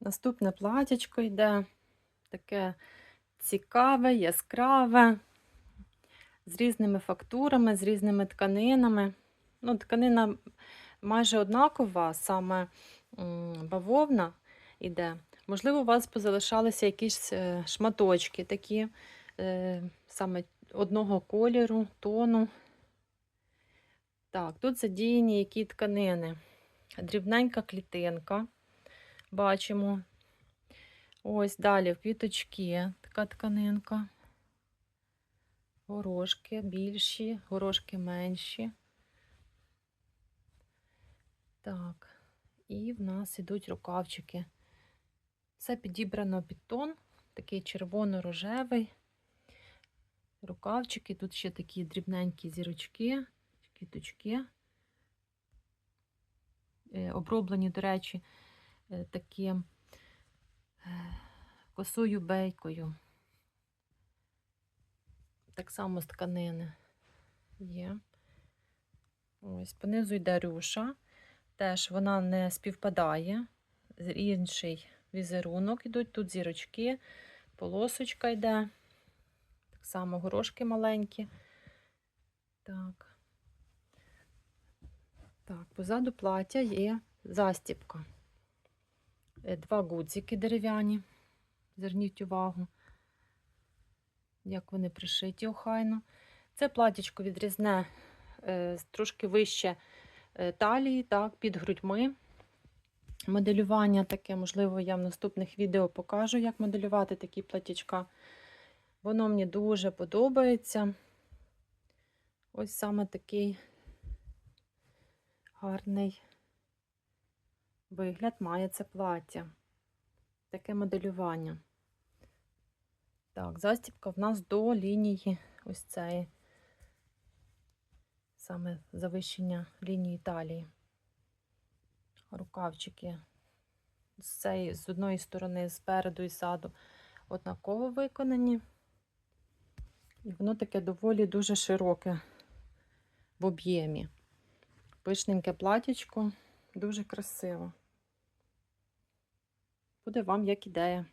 Наступне платячко йде таке цікаве, яскраве, з різними фактурами, з різними тканинами. Ну, тканина майже однакова, саме бавовна йде. Можливо, у вас позалишалися якісь е, шматочки такі, е, саме одного кольору, тону. Так, тут задіяні які тканини. Дрібненька клітинка. Бачимо. Ось далі квіточки така тканинка. Горошки більші, горошки менші. Так, і в нас ідуть рукавчики. Все підібрано під тон, такий червоно-рожевий. Рукавчики, тут ще такі дрібненькі зірочки, квіточки. Е, Оброблені, до речі, е, таким е, косою бейкою. Так само з тканини є. Ось, понизу йде рюша. Теж вона не співпадає. Інший візерунок ідуть. Тут зірочки, полосочка йде. Так само горошки маленькі. Так. Так, позаду плаття є застіпка. Е, Два гудзики дерев'яні. Зверніть увагу, як вони пришиті охайно. Це платічко відрізне е, трошки вище е, талії, так, під грудьми. Моделювання таке, можливо, я в наступних відео покажу, як моделювати такі платічка. Воно мені дуже подобається. Ось саме такий гарний вигляд має це плаття. Таке моделювання. Так, застібка в нас до лінії ось цієї, саме завищення лінії талії. Рукавчики з, цієї, з одної сторони, спереду і ззаду однаково виконані. І воно таке доволі дуже широке в об'ємі. Пишненьке платічко, дуже красиво. Буде вам як ідея.